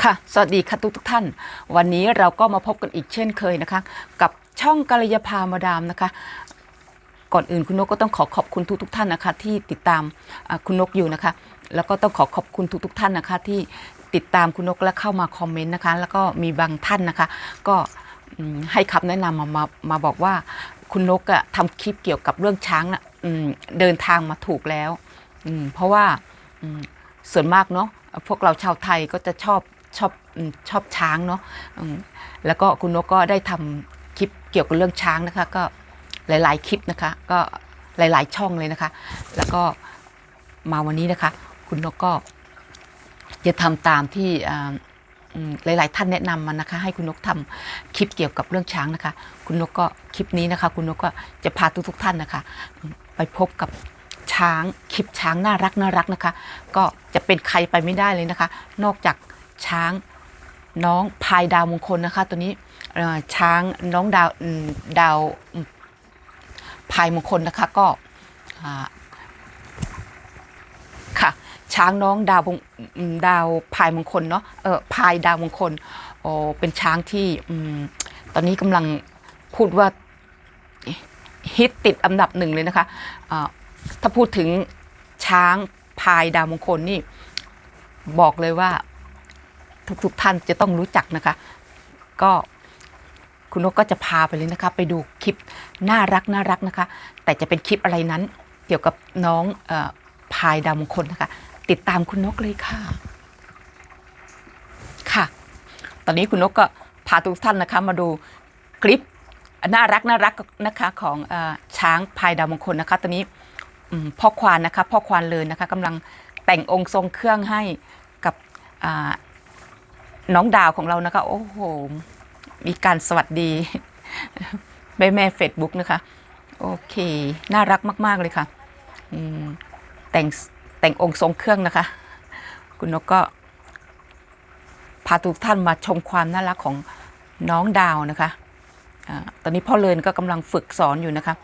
ค่ะ สวัสดีค่ะทุกทุกท่าน วันนี้เราก็มาพบกันอีกเช่นเคยนะคะ กับช่องกัลยาภามาดามนะคะ ก่อนอื่นคุณนกก็ต้องขอขอบคุณทุกทุกท่านนะคะ ที่ติดตามคุณนกอยู่นะคะ แล้วก็ต้องขอขอบคุณทุกทุกท่านนะคะ ที่ติดตามคุณนกและเข้ามาคอมเมนต์นะคะ แล้วก็มีบางท่านนะคะ ก็ให้คำแนะนำมามามาบอกว่าคุณนกอะทำคลิปเกี่ยวกับเรื่องช้างนะเดินทางมาถูกแล้ว เพราะว่าส่วนมากเนาะพวกเราชาวไทยก็จะชอบ ชอบชอบช้างเนาะแล้วก็คุณนกก็ได้ทำคลิปเกี่ยวกับเรื่องช้างนะคะก็หลาย ๆ คลิปนะคะ ก็หลาย ๆ ช่องเลยนะคะ แล้วก็มาวันนี้นะคะ คุณนกก็จะทำตามที่หลาย ๆ ท่านแนะนำมานะคะ ให้คุณนกทำคลิปเกี่ยวกับเรื่องช้างนะคะ คุณนกก็คลิปนี้นะคะ คุณนกก็จะพาทุก ๆ ท่านนะคะ ไปพบกับช้างคลิปช้างน่ารักน่ารักนะคะ ก็จะเป็นใครไปไม่ได้เลยนะคะ นอกจาก ช้างน้องพายดาวมงคลนะคะตัวนี้ช้างน้องดาวดาวพายมงคลนะคะก็ค่ะช้างน้องดาวดาวพายมงคลเนาะเออพายดาวมงคลโอเป็นช้างที่อตอนนี้กำลังพูดว่าฮิตติดอันดับหนึ่งเลยนะคะถ้าพูดถึงช้างพายดาวมงคลนี่บอกเลยว่า ทุกๆท่านจะต้องรู้จักนะคะ ก็คุณนกก็จะพาไปเลยนะคะ ไปดูคลิปน่ารักน่ารักนะคะ แต่จะเป็นคลิปอะไรนั้นเกี่ยวกับน้องออพายดาวมงคลนะคะ ติดตามคุณนกเลยค่ะ ค่ะ ตอนนี้คุณนกก็พาทุกท่านนะคะ มาดูคลิปน่ารักน่ารักนะคะของอช้างพายดาวมงคลนะคะ ตอนนี้พ่อควานนะคะ พ่อควานเลยนะคะกำลังแต่งองค์ทรงเครื่องให้กับ น้องดาวของเรานะคะ โอ้โห มีการสวัสดี แม่แม่เฟซบุ๊กนะคะ โอเค น่ารักมาก ๆ เลยค่ะแต่งแต่งองค์ทรงเครื่องนะคะ คุณนกก็ พาทุกท่านมาชมความน่ารักของน้องดาวนะคะอาตอนนี้พ่อเลินก็กำลังฝึกสอนอยู่นะคะ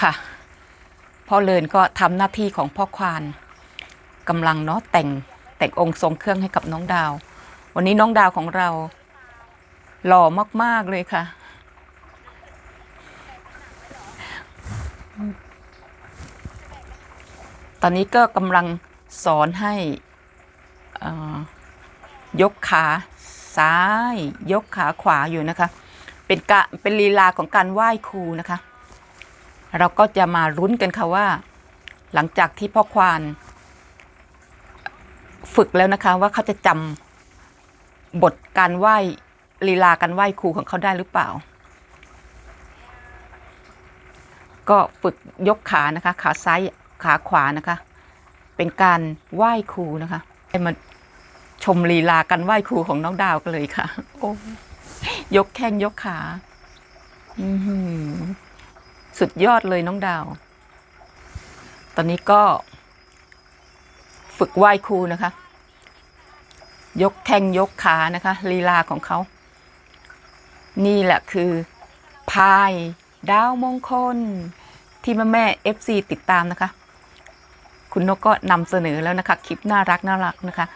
ค่ะพ่อเลินก็ทำหน้าที่ของพ่อควาน กำลังเนาะแต่งแต่งองค์ทรงเครื่องให้กับน้องดาว วันนี้น้องดาวของเรา หล่อมาก ๆ เลยค่ะ ตอนนี้ก็กำลังสอนให้ยกขาซ้าย ยกขาขวาอยู่นะคะ เป็นกะเป็นลีลาของการไหว้ครูนะคะ เราก็จะมารุ้นกันค่ะว่า หลังจากที่พ่อควาน ฝึกแล้วนะคะว่าเขาจะจำบทการไหว้ลีลาการไหว้ครูของเขาได้หรือเปล่า ก็ฝึกยกขานะคะ ขาซ้ายขาขวานะคะ เป็นการไหว้ครูนะคะให้มันชมลีลากันไหว้ครูของน้องดาวกันเลยค่ะ โอ้ยกแข้งยกขาสุดยอดเลยน้องดาว ตอนนี้ก็ ฝึกไหว้ครูนะคะ ยกแข้งยกขานะคะลีลาของเขา นี่แหละคือพายดาวมงคล ที่แม่แม่เอฟซีติดตามนะคะ คุณนกก็นำเสนอแล้วนะคะ คลิปน่ารักน่ารักนะคะ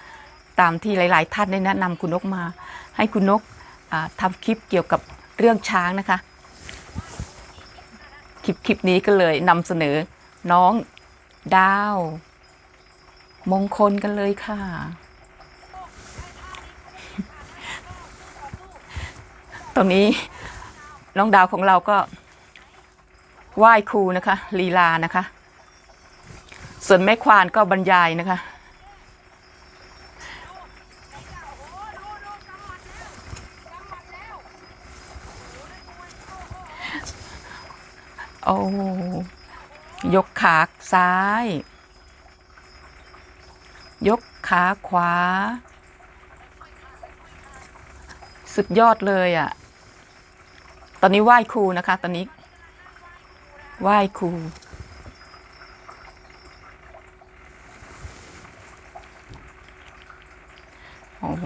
ตามที่หลาย ๆ ท่านได้แนะนำคุณนกมา ให้คุณนกทำคลิปเกี่ยวกับเรื่องช้างนะคะ คลิปคลิปนี้ก็เลยนำเสนอน้องดาว มงคลกันเลยค่ะ ตรงนี้น้องดาวของเราก็ไหว้ครูนะคะลีลานะคะ ส่วนแม่ควานก็บรรยายนะคะ โอ้ยกขาซ้าย ยกขาขวา สุดยอดเลยอะ่ะ ตอนนี้ไหว้ครูนะคะ ตอนนี้ไหว้ครูโอ้โห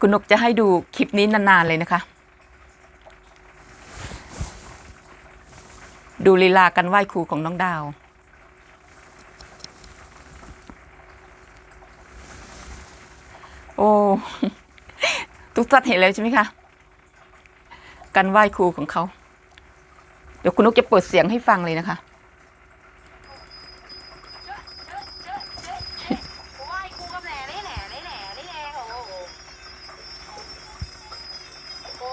คุณนกจะให้ดูคลิปนี้นานๆเลยนะคะ ดูลีลาการไหว้ครูของน้องดาว โอ้ทุกท่านเห็นแล้วใช่ไหมคะ การไหว้ครูของเขา เดี๋ยวคุณนุกจะเปิดเสียงให้ฟังเลยนะคะไหว้ครูกับแหน่ได้แหน่ได้แหน่ได้แหน่โอ้โหโอ้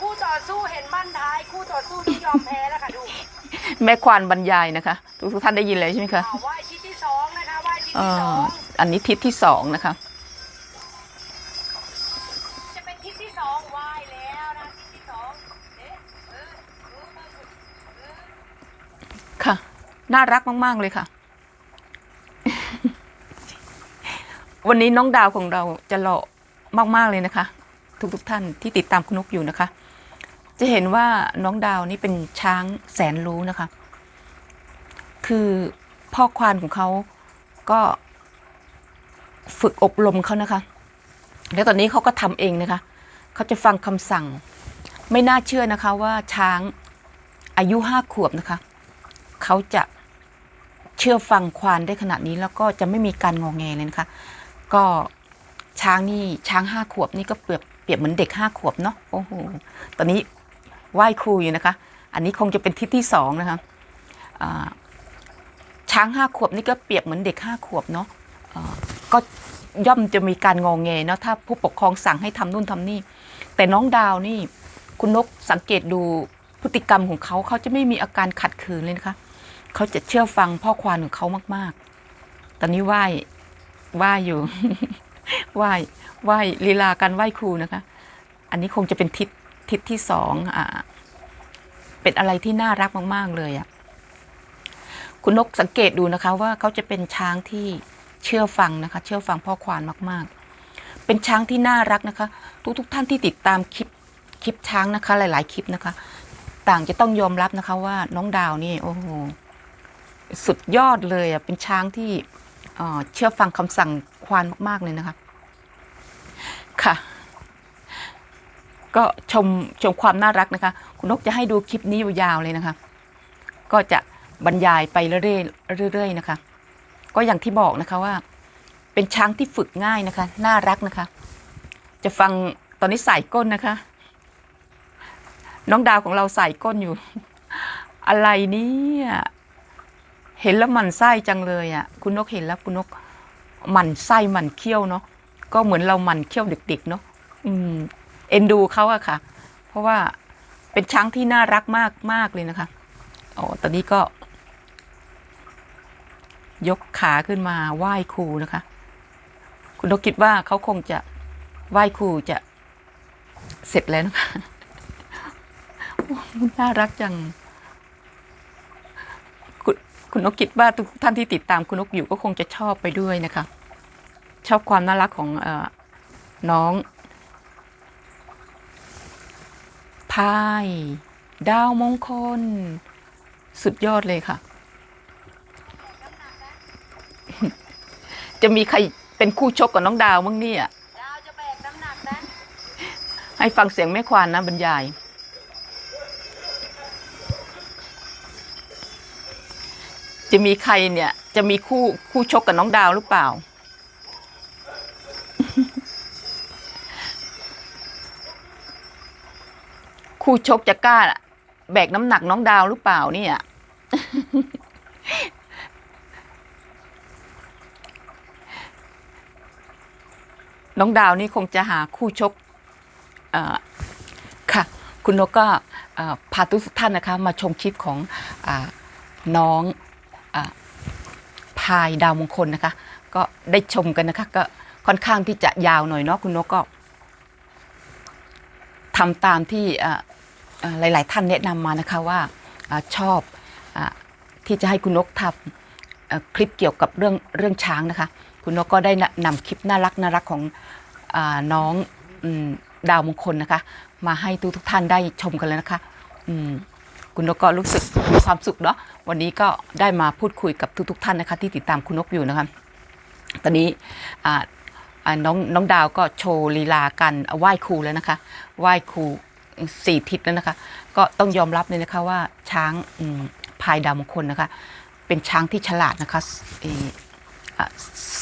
คู่ต่อสู้เห็นบั้นท้าย คู่ต่อสู้ที่ยอมแพ้แล้วค่ะดูแม่ควานบรรยายนะคะ ทุกทุกท่านได้ยินเลยใช่ไหมคะอ่าไหว้ชิดที่สองนะคะไหว้ชิดเอ่ที่สอองอันนี้ทิศที่สองนะคะจะ น่ารักมาก ๆ เลยค่ะ วันนี้น้องดาวของเราจะหล่อมาก ๆ เลยนะคะ ทุกๆท่านที่ติดตามคุณนกอยู่นะคะ จะเห็นว่าน้องดาวนี่เป็นช้างแสนรู้นะคะ คือพ่อควานของเขาก็ฝึกอบรมเขานะคะ แล้วตอนนี้เขาก็ทำเองนะคะ เขาจะฟังคำสั่ง ไม่น่าเชื่อนะคะว่าช้างอายุห้าขวบนะคะ เขาจะ เชื่อฟังควานได้ขนาดนี้แล้วก็จะไม่มีการงอแงเลยนะคะ ก็ช้างนี่ช้างห้าขวบนี่ก็เปรียบเปรียบเหมือนเด็กห้าขวบเนาะโอ้โหตอนนี้ไหว้ครูอยู่นะคะ อันนี้คงจะเป็นทิศที่สองนะคะช้างห้าขวบนี่ก็เปรียบเหมือนเด็กห้าขวบเนาะก็ย่อมจะมีการงอแงเนาะถ้าผู้ปกครองสั่งให้ทำนู่นทำนี่ แต่น้องดาวนี่ คุณนกสังเกตดูพฤติกรรมของเขาเขาจะไม่มีอาการขัดขืนเลยนะคะ เขาจะเชื่อฟังพ่อควานของเขามาก ๆ ตอนนี้ไหว้ไหว้อยู่ไหว้ไหว้ลีลาการไหว้ครูนะคะ อันนี้คงจะเป็นทิศทิศที่สองอ่าเป็นอะไรที่น่ารักมาก ๆ เลยอะ่ะคุณนกสังเกตดูนะคะ ว่าเขาจะเป็นช้างที่เชื่อฟังนะคะ เชื่อฟังพ่อควานมาก ๆ เป็นช้างที่น่ารักนะคะ ทุกๆท่านที่ติดตามคลิปคลิปช้างนะคะ หลาย ๆ คลิปนะคะ ต่างจะต้องยอมรับนะคะว่าน้องดาวนี่โอ้โห สุดยอดเลยอะเป็นช้างที่เชื่อฟังคำสั่งควานมากๆเลยนะคะค่ะ ก็ชมชมความน่ารักนะคะ คุณนกจะให้ดูคลิปนี้ยาวๆเลยนะคะ ก็จะบรรยายไปเรื่อยๆนะคะ ก็อย่างที่บอกนะคะว่า เป็นช้างที่ฝึกง่ายนะคะ น่ารักนะคะ จะฟังตอนนี้ใส่ก้นนะคะ น้องดาวของเราใส่ก้นอยู่ อะไรเนี่ย เห็นแล้วมันไส้จังเลยอะคุณนกเห็นแล้วคุณนกมันไส้มันเขี้ยวเนาะก็เหมือนเรามันเขี้ยวเด็กๆเนาะอืมเอ็นดูเขาอะค่ะ เพราะว่าเป็นช้างที่น่ารักมากมากเลยนะคะอ๋อตอนนี้ก็ ยกขาขึ้นมาไหว้ครูนะคะ คุณนกคิดว่าเขาคงจะไหว้ครูจะเสร็จแล้วนะคะน่ารักจัง คุณคุณนกคิดว่าทุกท่านที่ติดตามคุณนกอยู่ก็คงจะชอบไปด้วยนะคะ ชอบความน่ารักของเออน้องพาย ดาวมงคล สุดยอดเลยค่ะ จะมีใครเป็นคู่ชกกับน้องดาวมั้งเนี่ย ดาวจะแบกน้ำหนักนะ ให้ฟังเสียงแม่ควานนะบรรยาย จะมีใครเนี่ย จะมีคู่คู่ชกกับน้องดาวหรือเปล่า คู่ชกจะกล้าแบกน้ำหนักน้องดาวหรือเปล่าเนี่ยน้องดาวนี่คงจะหาคู่ชกค่ะ คุณนกก็พาทุกท่านนะคะ มาชมคลิปของอน้องายดาวมงคลนะคะ ก็ได้ชมกันนะคะ ก็ค่อนข้างที่จะยาวหน่อยเนาะคุณนกก็ทำตามที่หลาย ๆ ท่านแนะนำมานะคะว่าอชอบอที่จะให้คุณนกทำคลิปเกี่ยวกับเรื่องเรื่องช้างนะคะ คุณนกก็ได้นำคลิปน่ารักน่ารักของอน้องอดาวมงคลนะคะ มาให้ทุกทุกท่านได้ชมกันแล้วนะคะ อืม คุณนกก็รู้สึกมีความสุขเนาะวันนี้ก็ได้มาพูดคุยกับทุกๆท่านนะคะ ที่ติดตามคุณนกอยู่นะคะตอนนี้น้องน้องดาวก็โชว์ลีลากันไหว้ครูแล้วนะคะไหว้ครูสี่ทิศแล้วนะคะ ก็ต้องยอมรับเลยนะคะว่าช้างพายดาวมงคลนะคะ เป็นช้างที่ฉลาดนะคะ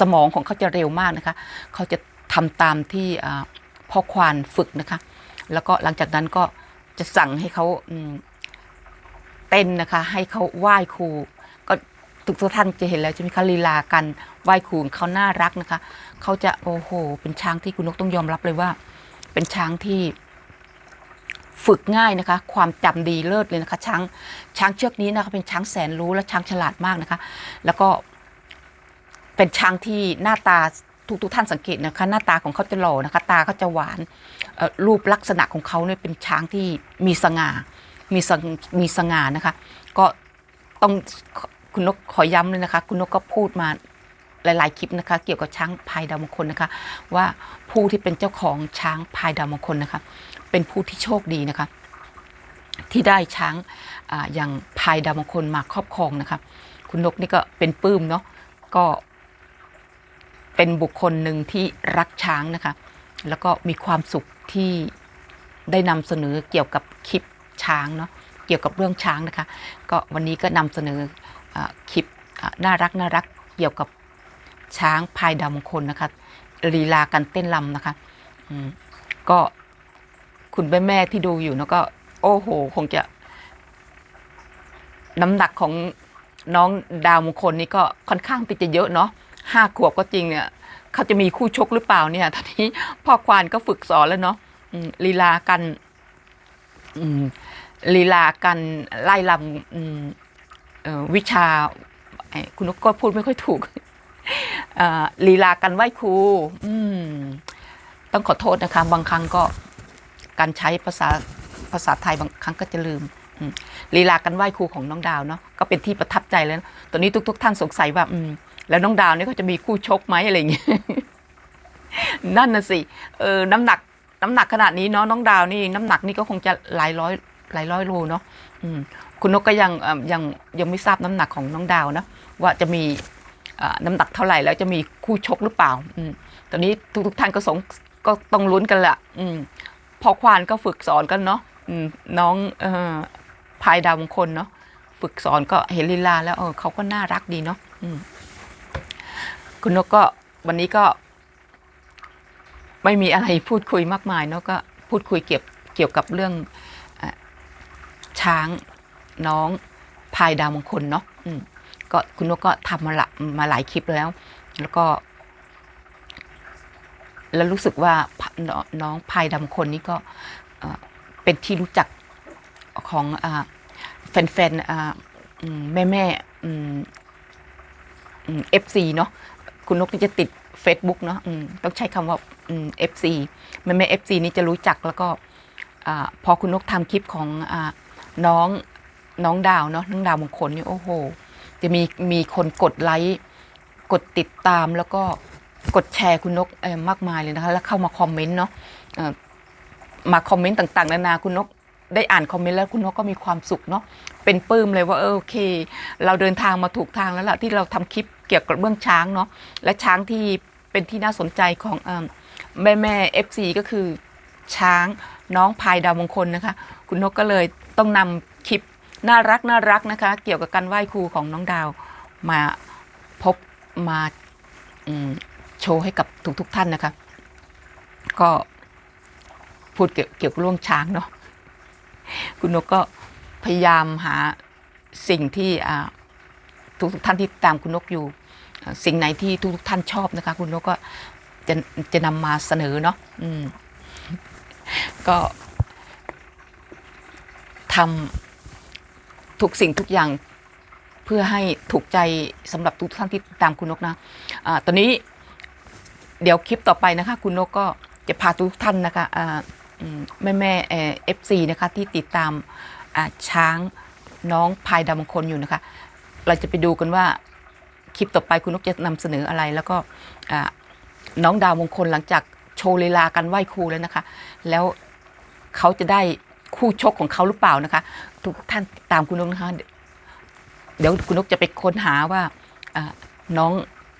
สมองของเขาจะเร็วมากนะคะ เขาจะททำตามที่พ่อควานฝึกนะคะ แล้วก็หลังจากนั้นก็จะสั่งให้เขา เต้นนะคะ ให้เขาไหว้ครู ก็ทุกท่านจะเห็นแล้วจะมีคลีลากันไหว้ครูเขาน่ารักนะคะ เขาจะโอ้โห เป็นช้างที่คุณนกต้องยอมรับเลยว่า เป็นช้างที่ฝึกง่ายนะคะ ความจำดีเลิศเลยนะคะช้างช้างเชือกนี้นะคะเป็นช้างแสนรู้และช้างฉลาดมากนะคะ แล้วก็เป็นช้างที่หน้าตาทุกทุกท่านสังเกตนะคะ หน้าตาของเขาจะหล่อนะคะ ตาเขาจะหวานรูปลักษณะของเขาเนี่ยเป็นช้างที่มีสง่า มีสงมีสง่านะคะ ก็ต้องคุณนกขอย้ำเลยนะคะ คุณนกก็พูดมาหลาย ๆ คลิปนะคะ เกี่ยวกับช้างพายดาวมงคลนะคะ ว่าผู้ที่เป็นเจ้าของช้างพายดาวมงคลนะคะ เป็นผู้ที่โชคดีนะคะ ที่ได้ช้างออย่างพายดาวมงคลมาครอบครองนะคะ คุณนกนี่ก็เป็นปื้มเนาะก็เป็นบุคคลหนึ่งที่รักช้างนะคะ แล้วก็มีความสุขที่ได้นำเสนอเกี่ยวกับคลิป ช้างเนาะเกี่ยวกับเรื่องช้างนะคะ ก็วันนี้ก็นำเสนอคลิปน่ารักน่ารักเกี่ยวกับช้างพายดาวมงคลนะคะลีลาการเต้นรำนะคะก็คุณแม่แม่ที่ดูอยู่นะก็ โอ้โห คงจะ น้ำหนักของน้องดาวมงคลนี่ก็ค่อนข้างที่จะเยอะเนาะห้าขวบก็จริงเนี่ยเขาจะมีคู่ชกหรือเปล่าเนี่ยตอนนี้พ่อควานก็ฝึกสอนแล้วเนาะลีลากัน ลีลากันไล่ลำวิชาคุณนกก็พูดไม่ค่อยถูกลีลากันไหว้ครูต้องขอโทษนะคะ บางครั้งก็การใช้ภาษาภาษาไทยบางครั้งก็จะลืมลีลากันไหว้ครูของน้องดาวเนาะก็เป็นที่ประทับใจแล้ว ตอนนี้ทุก ๆ ท่านสงสัยว่าแล้วน้องดาวนี่เขาจะมีคู่ชกไหมอะไรอย่างเงี้ยนั่นน่ะสิเออน้ำหนัก น้ำหนักขนาดนี้เนาะน้องดาวนี่น้ำหนักนี่ก็คงจะหลายร้อยหลายร้อยโลเนาะคุณนกก็ยังยังยังไม่ทราบน้ำหนักของน้องดาวนะว่าจะมีน้ำหนักเท่าไหร่แล้วจะมีคู่ชกหรือเปล่าอืตอนนี้ทุกๆท่านก็สงก็ต้องลุ้นกันแหละอืมพอควานก็ฝึกสอนกันเนาะน้องอพายดาวมงคลเนาะฝึกสอนก็เห็นลีลาแล้วเออเขาก็น่ารักดีเนาะคุณนกก็วันนี้ก็ ไม่มีอะไรพูดคุยมากมายเนาะก็พูดคุยเกี่ยวเกี่ยวกับเรื่องอช้างน้องพายดาวมงคลเนาะก็คุณนกก็ทำมาละมาหลายคลิปแล้ว แล้วก็ แล้วรู้สึกว่าน้องพายดาวมงคลนี่ก็เป็นที่รู้จักของอแฟนๆแม่แม่เอฟซีเนาะคุณนกนี่จะติด Facebook เนาะอืมต้องใช้คำว่าเอฟซีแม่แม่เอฟซีนี่จะรู้จักแล้วก็อพอคุณนกทำคลิปของอน้องน้องดาวเนาะน้องดาวมงคลนี่โอ้โห จะมีมีคนกดไลค์กดติดตามแล้วก็กดแชร์คุณนกมากมายเลยนะคะ แล้วเข้ามาคอมเมนต์เนาะมาคอมเมนต์ต่างๆ นานาคุณนกได้อ่านคอมเมนต์แล้วคุณนกก็มีความสุขเนาะเป็นปลื้มเลยว่าเออโอเค เราเดินทางมาถูกทางแล้วล่ะที่เราทำคลิป เกี่ยวกับเรื่องช้างเนาะและช้างที่เป็นที่น่าสนใจของแม่แม่เอฟซีก็คือช้างน้องพายดาวมงคลนะคะ คุณนกก็เลยต้องนำคลิปน่ารักน่ารักนะคะ เกี่ยวกับการไหว้ครูของน้องดาวมาพบมาโชว์ให้กับทุกๆท่านนะคะ ก็พูดเกี่ยวเกี่ยวกับเรื่องช้างเนาะคุณนกก็พยายามหาสิ่งที่อ่า ทุกท่านที่ตามคุณนกอยู่ สิ่งไหนที่ทุกท่านชอบนะคะ คุณนกก็จะจะนำมาเสนอเนาะอืมก็ทำทุกสิ่งทุกอย่างเพื่อให้ถูกใจสำหรับทุกท่านที่ตามคุณนกนะอ่าตอนนี้เดี๋ยวคลิปต่อไปนะคะ คุณนกก็จะพาทุกท่านนะคะแม่แม่เอฟซีนะคะที่ติดตามช้างน้องพายดาวมงคลอยู่นะคะ เราจะไปดูกันว่าคลิปต่อไปคุณนกจะนำเสนออะไร แล้วก็น้องดาวมงคลหลังจากโชว์ลีลากันไหว้ครูแล้วนะคะ แล้วเขาจะได้คู่ชกของเขาหรือเปล่านะคะ ทุกท่านตามคุณนกนะคะ เดี๋ยวคุณนกจะไปค้นหาว่าน้อง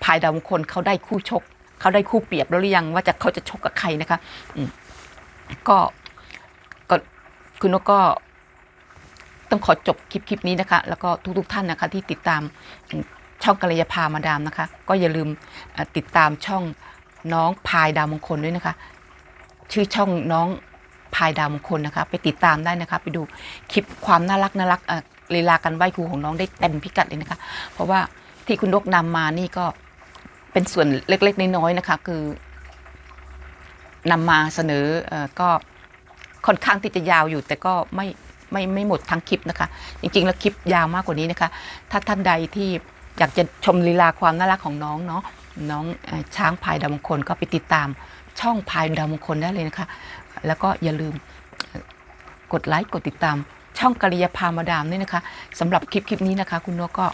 พายดาวมงคลเขาได้คู่ชก เขาได้คู่เปรียบแล้วหรือยังว่าจะเขาจะชกกับใครนะคะก็คุณนกก็ ต้องขอจบคลิปคลิปนี้นะคะ แล้วก็ทุกๆท่านนะคะที่ติดตามช่องกัลยาพามาดามนะคะ ก็อย่าลืมติดตามช่องน้องพายดาวมงคลด้วยนะคะ ชื่อช่องน้องพายดาวมงคลนะคะ ไปติดตามได้นะคะ ไปดูคลิปความน่ารักน่ารักอ่อลีลาการไหว้ครูของน้องได้เต็มพิกัดเลยนะคะ เพราะว่าที่คุณนกนำมานี่ก็เป็นส่วนเล็ก ๆ น้อยๆนะคะ คือนำมาเสนอเออก็ค่อนข้างที่จะยาวอยู่แต่ก็ไม่ ไม่ไม่หมดทั้งคลิปนะคะ จริงๆ แล้วคลิปยาวมากกว่านี้นะคะ ถ้าท่านใดที่อยากจะชมลีลาความน่ารักของน้องเนาะน้องช้างพายดาวมงคลก็ไปติดตามช่องพายดาวมงคลได้เลยนะคะ แล้วก็อย่าลืมกดไลค์กดติดตามช่องกริยาพามาดามด้วยนะคะสำหรับคลิปคลิปนี้นะคะ คุณนกก็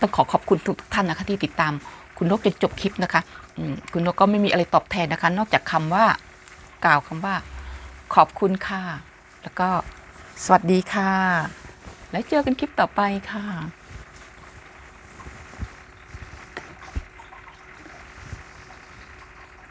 ต้องขอขอบคุณทุกท่านนะคะ ที่ติดตามคุณนกจนจบคลิปนะคะคุณนกก็ไม่มีอะไรตอบแทนนะคะ นอกจากคำว่ากล่าวคำว่า ขอบคุณค่ะ แล้วก็สวัสดีค่ะ แล้วเจอกันคลิปต่อไปค่ะ